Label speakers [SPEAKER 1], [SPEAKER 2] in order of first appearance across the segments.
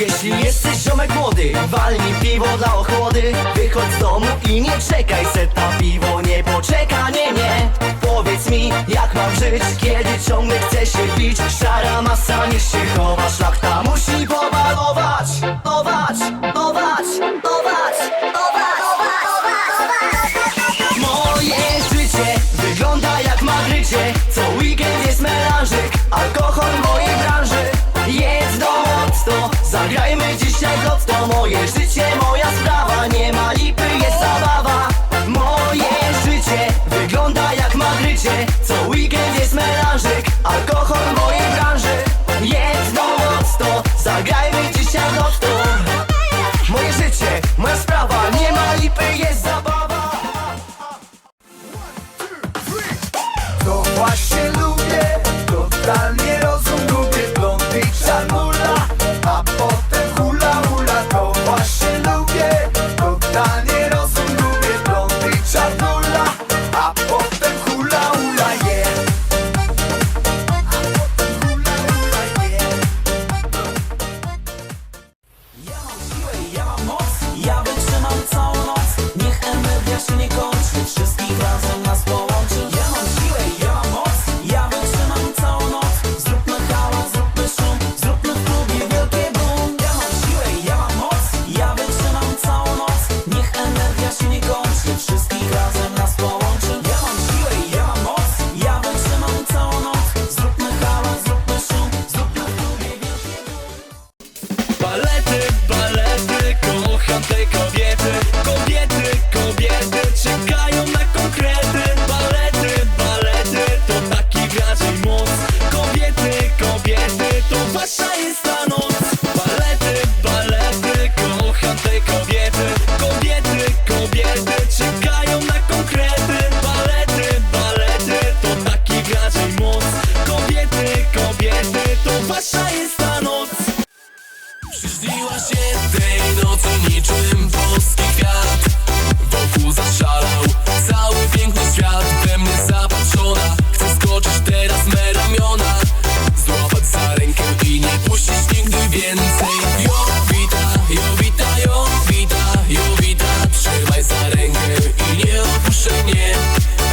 [SPEAKER 1] Jeśli jesteś ziomek młody, walnij piwo dla ochłody. Wychodź z domu i nie czekaj, set na piwo nie poczeka, nie, nie. Powiedz mi, jak mam żyć, kiedy ciągle chce się pić? Szara masa niech się chowa,
[SPEAKER 2] te kobiety Kobiety, kobiety czekają na konkrety. Balety, balety, to taki raczej moc. Kobiety, kobiety, to wasza jest ta Balety, balety, kocham te kobiety. Kobiety, kobiety czekają na konkrety. Balety, balety, to taki raczej moc. Kobiety, kobiety, to wasza jest niczym boski kwiat. Wokół zaszalał cały piękny świat. We mnie zapatrzona Chcę skoczyć teraz me ramiona. Złapać za rękę i nie puścić nigdy więcej. Jowita, Jowita, Jowita, Jowita Trzymaj za rękę i nie opuszczaj mnie.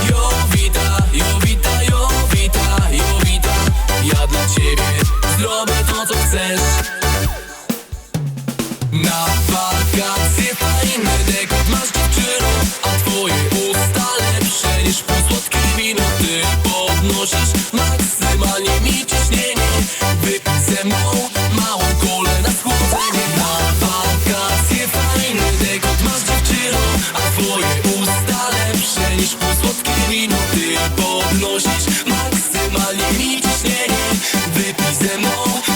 [SPEAKER 2] Jowita, Jowita, Jowita, Jowita Ja dla ciebie zrobię to co chcesz mnożyć maksymalnie licznie Wypij ze mną.